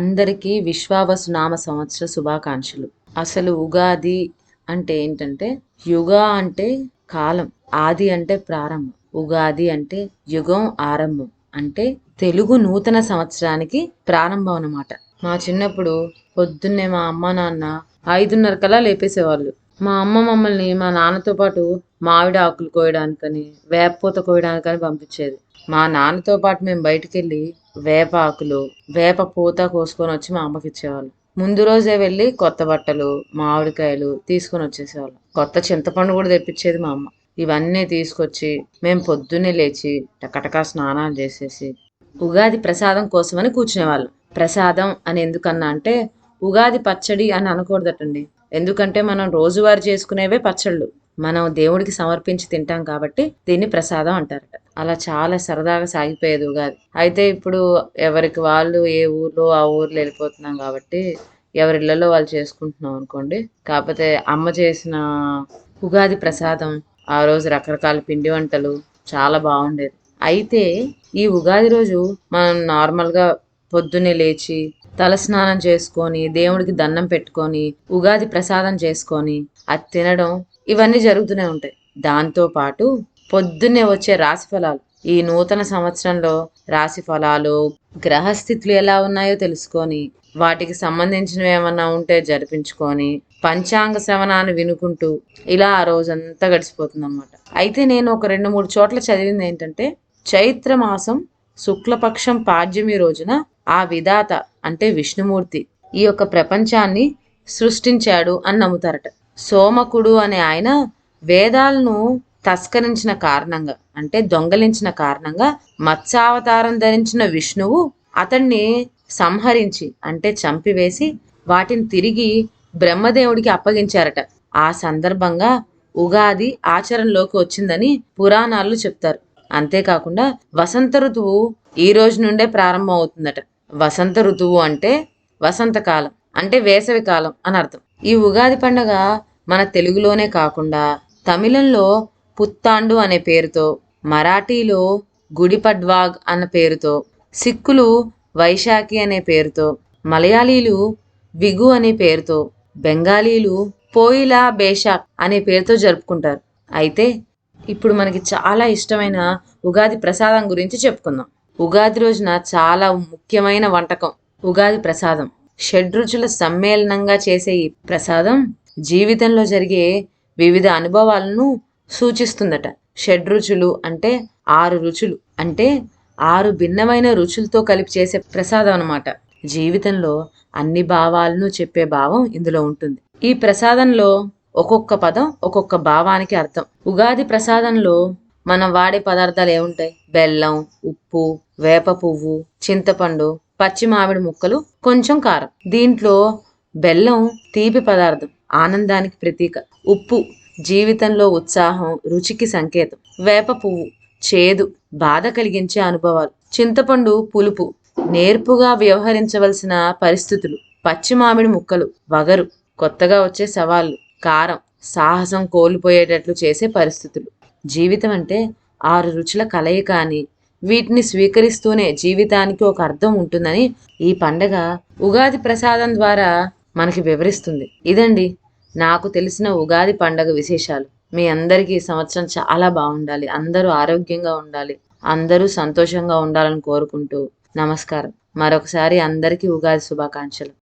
అందరికీ విశ్వావసు నామ సంవత్సర శుభాకాంక్షలు. అసలు ఉగాది అంటే ఏంటంటే యుగా అంటే కాలం ఆది అంటే ప్రారంభం ఉగాది అంటే యుగం ఆరంభం అంటే తెలుగు నూతన సంవత్సరానికి ప్రారంభం అనమాట మా చిన్నప్పుడు పొద్దున్నే మా అమ్మ నాన్న ఐదున్నర కల్లా లేపేసేవాళ్ళు. మా అమ్మ మమ్మల్ని మా నాన్నతో పాటు మామిడి ఆకులు కోయడానికని వేపపూత కోయడానికని పంపించేది. మా నాన్నతో పాటు మేము బయటికి వెళ్ళి వేప ఆకులు వేప పూత కోసుకొని వచ్చి మా అమ్మకి ఇచ్చేవాళ్ళు. ముందు రోజే వెళ్ళి కొత్త బట్టలు మామిడికాయలు తీసుకొని వచ్చేసేవాళ్ళం. కొత్త చింతపండు కూడా తెప్పించేది మా అమ్మ. ఇవన్నీ తీసుకొచ్చి మేము పొద్దున్నే లేచి టకటకా స్నానాలు చేసేసి ఉగాది ప్రసాదం కోసమని కూర్చునేవాళ్ళం. ప్రసాదం అని ఎందుకన్నా అంటే ఉగాది పచ్చడి అని అనకూడదటండి. ఎందుకంటే మనం రోజువారీ చేసుకునేవే పచ్చళ్ళు. మనం దేవుడికి సమర్పించి తింటాం కాబట్టి దీన్ని ప్రసాదం అంటారట. అలా చాలా సరదాగా సాగిపోయేది ఉగాది. అయితే ఇప్పుడు ఎవరికి వాళ్ళు ఏ ఊర్లో ఆ ఊర్లో వెళ్ళిపోతున్నాం కాబట్టి ఎవరి ఇళ్ళలో వాళ్ళు చేసుకుంటున్నాం అనుకోండి. కాకపోతే అమ్మ చేసిన ఉగాది ప్రసాదం ఆ రోజు రకరకాల పిండి వంటలు చాలా బాగుండేది. అయితే ఈ ఉగాది రోజు మనం నార్మల్గా పొద్దున్నే లేచి తలస్నానం చేసుకొని దేవుడికి దండం పెట్టుకొని ఉగాది ప్రసాదం చేసుకొని అది తినడం ఇవన్నీ జరుగుతూనే ఉంటాయి. దాంతో పాటు పొద్దున్నే వచ్చే రాశి ఫలాలు. ఈ నూతన సంవత్సరంలో రాశి ఫలాలు గ్రహస్థితులు ఎలా ఉన్నాయో తెలుసుకొని వాటికి సంబంధించినవి ఏమన్నా ఉంటే జరిపించుకొని పంచాంగ శ్రవణాన్ని వినుకుంటూ ఇలా ఆ రోజంతా గడిచిపోతుంది అనమాట అయితే నేను ఒక రెండు మూడు చోట్ల చదివింది ఏంటంటే చైత్ర మాసం శుక్లపక్షం పాడ్యమి రోజున ఆ విధాత అంటే విష్ణుమూర్తి ఈ యొక్క ప్రపంచాన్ని సృష్టించాడు అని నమ్ముతారట. సోమకుడు అనే ఆయన వేదాలను తస్కరించిన కారణంగా అంటే దొంగలించిన కారణంగా మత్స్యావతారం ధరించిన విష్ణువు అతన్ని సంహరించి అంటే చంపివేసి వాటిని తిరిగి బ్రహ్మదేవుడికి అప్పగించారట. ఆ సందర్భంగా ఉగాది ఆచరణలోకి వచ్చిందని పురాణాలు చెప్తారు. అంతేకాకుండా వసంత ఋతువు ఈ రోజు నుండే ప్రారంభం అవుతుందట. వసంత ఋతువు అంటే వసంతకాలం అంటే వేసవి కాలం అని అర్థం. ఈ ఉగాది పండగ మన తెలుగులోనే కాకుండా తమిళంలో పుత్తాండు అనే పేరుతో మరాఠీలో గుడిపడ్వాగ్ అన్న పేరుతో సిక్కులు వైశాఖి అనే పేరుతో మలయాళీలు విగు అనే పేరుతో బెంగాలీలు పోయిలా బేషాక్ అనే పేరుతో జరుపుకుంటారు. అయితే ఇప్పుడు మనకి చాలా ఇష్టమైన ఉగాది ప్రసాదం గురించి చెప్పుకుందాం. ఉగాది రోజున చాలా ముఖ్యమైన వంటకం ఉగాది ప్రసాదం. షడ్రుచుల సమ్మేళనంగా చేసే ఈ ప్రసాదం జీవితంలో జరిగే వివిధ అనుభవాలను సూచిస్తుందట. షడ్ రుచులు అంటే ఆరు రుచులు అంటే ఆరు భిన్నమైన రుచులతో కలిపి చేసే ప్రసాదం అనమాట జీవితంలో అన్ని భావాలను చెప్పే భావం ఇందులో ఉంటుంది. ఈ ప్రసాదంలో ఒక్కొక్క పదం ఒక్కొక్క భావానికి అర్థం. ఉగాది ప్రసాదంలో మనం వాడే పదార్థాలు ఏముంటాయి? బెల్లం ఉప్పు వేప పువ్వు చింతపండు పచ్చి మామిడి ముక్కలు కొంచెం కారం. దీంట్లో బెల్లం తీపి పదార్థం. ఆనందానికి ప్రతీక. ఉప్పు జీవితంలో ఉత్సాహం రుచికి సంకేతం. వేప పువ్వు చేదు బాధ కలిగించే అనుభవాలు. చింతపండు పులుపు నేర్పుగా వ్యవహరించవలసిన పరిస్థితులు. పచ్చి మామిడి ముక్కలు వగరు కొత్తగా వచ్చే సవాళ్ళు. కారం సాహసం కోల్పోయేటట్లు చేసే పరిస్థితులు. జీవితం అంటే ఆరు రుచుల కలయిక అని. వీటిని స్వీకరిస్తూనే జీవితానికి ఒక అర్థం ఉంటుందని ఈ పండగ ఉగాది ప్రసాదం ద్వారా మనకి వివరిస్తుంది. ఇదండి నాకు తెలిసిన ఉగాది పండగ విశేషాలు. మీ అందరికీ ఈ సంవత్సరం చాలా బాగుండాలి. అందరూ ఆరోగ్యంగా ఉండాలి. అందరూ సంతోషంగా ఉండాలని కోరుకుంటూ నమస్కారం. మరొకసారి అందరికీ ఉగాది శుభాకాంక్షలు.